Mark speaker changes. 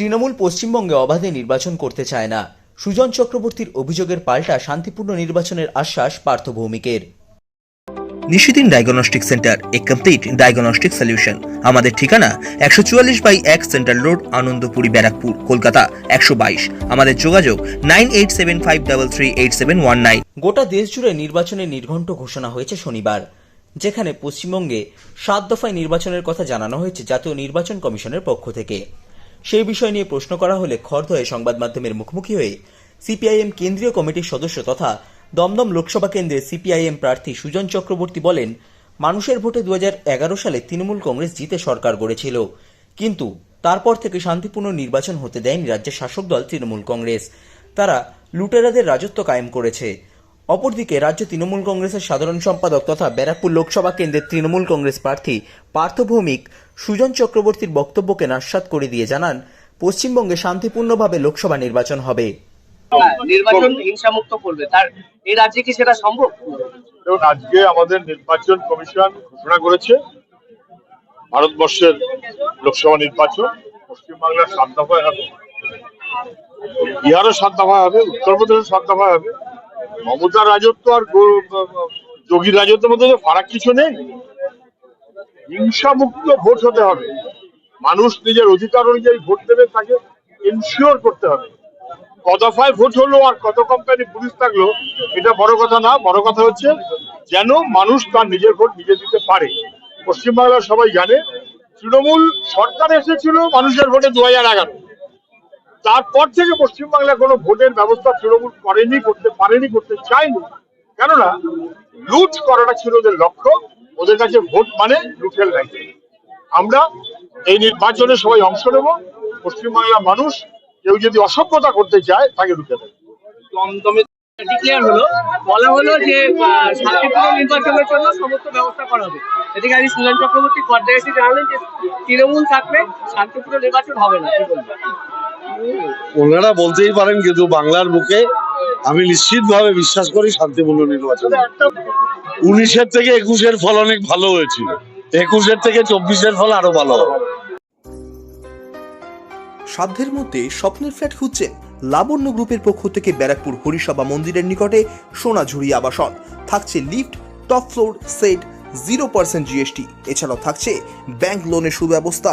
Speaker 1: তৃণমূল পশ্চিমবঙ্গে অবাধে নির্বাচন করতে চায় না। সুজন চক্রবর্তীর অভিযোগের পাল্টা শান্তিপূর্ণ নির্বাচনের আশ্বাস Partha ভৌমিকের Nishidin diagnostic centre a complete diagnostic solution আমাদের ঠিকানা একশো চুয়াল্লিশ বাই এক সেন্ট্রাল রোড আনন্দপুরি ব্যারাকপুর কলকাতা একশো বাইশ। আমাদের যোগাযোগ nine eight seven five double three eight seven one nine. গোটা দেশ জুড়ে নির্বাচনের নির্ঘণ্ট ঘোষণা হয়েছে শনিবার যেখানে পশ্চিমবঙ্গে সাত দফায় নির্বাচনের কথা জানানো হয়েছে জাতীয় নির্বাচন কমিশনের পক্ষ থেকে। সেই বিষয় নিয়ে প্রশ্ন করা হলে খর্ধয়ে সংবাদ মাধ্যমের মুখোমুখি হয়ে সিপিআইএম কেন্দ্রীয় কমিটির সদস্য তথা দমদম লোকসভা কেন্দ্রের সিপিআইএম প্রার্থী সুজন চক্রবর্তী বলেন, মানুষের ভোটে দু হাজার এগারো সালে তৃণমূল কংগ্রেস জিতে সরকার গড়েছিল। কিন্তু তারপর থেকে শান্তিপূর্ণ নির্বাচন হতে দেয়নি রাজ্যের শাসক দল তৃণমূল কংগ্রেস। তারা লুটেরাদের রাজত্ব কায়েম করেছে। অপরদিকে রাজ্য তৃণমূল কংগ্রেসের সাধারণ সম্পাদক তথা ব্যারাকপুর লোকসভা কেন্দ্রের তৃণমূল কংগ্রেস প্রার্থী পার্থ ভৌমিক সুজন চক্রবর্তীর বক্তব্যকে নাস্বাদ করে দিয়ে জানান পশ্চিমবঙ্গে শান্তিপূর্ণভাবে লোকসভা নির্বাচন হবে।
Speaker 2: নির্বাচন হিংসামুক্ত করবে। তার এই রাজ্যে কি সেটা সম্ভব?
Speaker 3: এবং আজকে আমাদের নির্বাচন কমিশন ঘোষণা করেছে ভারতবর্ষের লোকসভা নির্বাচন পশ্চিমবাংলার সাত দফায় হবে। বিহারও সাত দফায় হবে উত্তরপ্রদেশও সাত দফায় হবে। মমতার রাজত্ব আর যোগীর রাজত্বের মধ্যে ফারাক কিছু নেই। হিংসামুক্ত ভোট হতে হবে। মানুষ নিজের অধিকার অনুযায়ী ভোট দেবে, তাকে এনশিওর করতে হবে। কদফায় ভোট হলো আর কত কোম্পানি পুলিশ থাকল, এটা বড় কথা না। বড় কথা হচ্ছে, যেন মানুষ তার নিজের ভোট নিজে দিতে পারে। পশ্চিমবাংলার সবাই জানে, তৃণমূল সরকার এসেছিল মানুষের ভোটে দু হাজার এগারো। তারপর থেকে পশ্চিমবাংলায় কোনো ভোটের ব্যবস্থা তৃণমূল করেনি, করতে পারেনি, করতে চায়নি। কেননা, লুট করাটা ছিল ওদের লক্ষ্য, ওদের কাছে ভোট মানে লুটের লাইন আমরা এই নির্বাচনে সবাই অংশ নেব, পশ্চিমবাংলার মানুষ কেউ যদি অসভ্যতা করতে চায়, তাকে রুখে দেবে।
Speaker 2: বলা হলো যে সমস্ত ব্যবস্থা করা হবে। চক্রবর্তী তৃণমূল থাকলে শান্তিপূর্ণ নির্বাচন হবে না
Speaker 4: ওনারা বলতেই পারেন কিন্তু বাংলার বুকে আমি নিশ্চিতভাবে বিশ্বাস করি শান্তিপূর্ণ নির্বাচন উনিশের থেকে একুশের ফল অনেক ভালো হয়েছিল। একুশের থেকে চব্বিশের ফল আরও ভালো হবে।
Speaker 5: সাধ্যের মধ্যে স্বপ্নের ফ্ল্যাট খুঁজছেন লাবণ্য গ্রুপের পক্ষ থেকে ব্যারাকপুর হরিসভা মন্দিরের নিকটে সোনাঝুরি আবাসন। থাকছে lift, top floor, set zero percent GST এছাড়াও থাকছে ব্যাংক লোনের সুব্যবস্থা।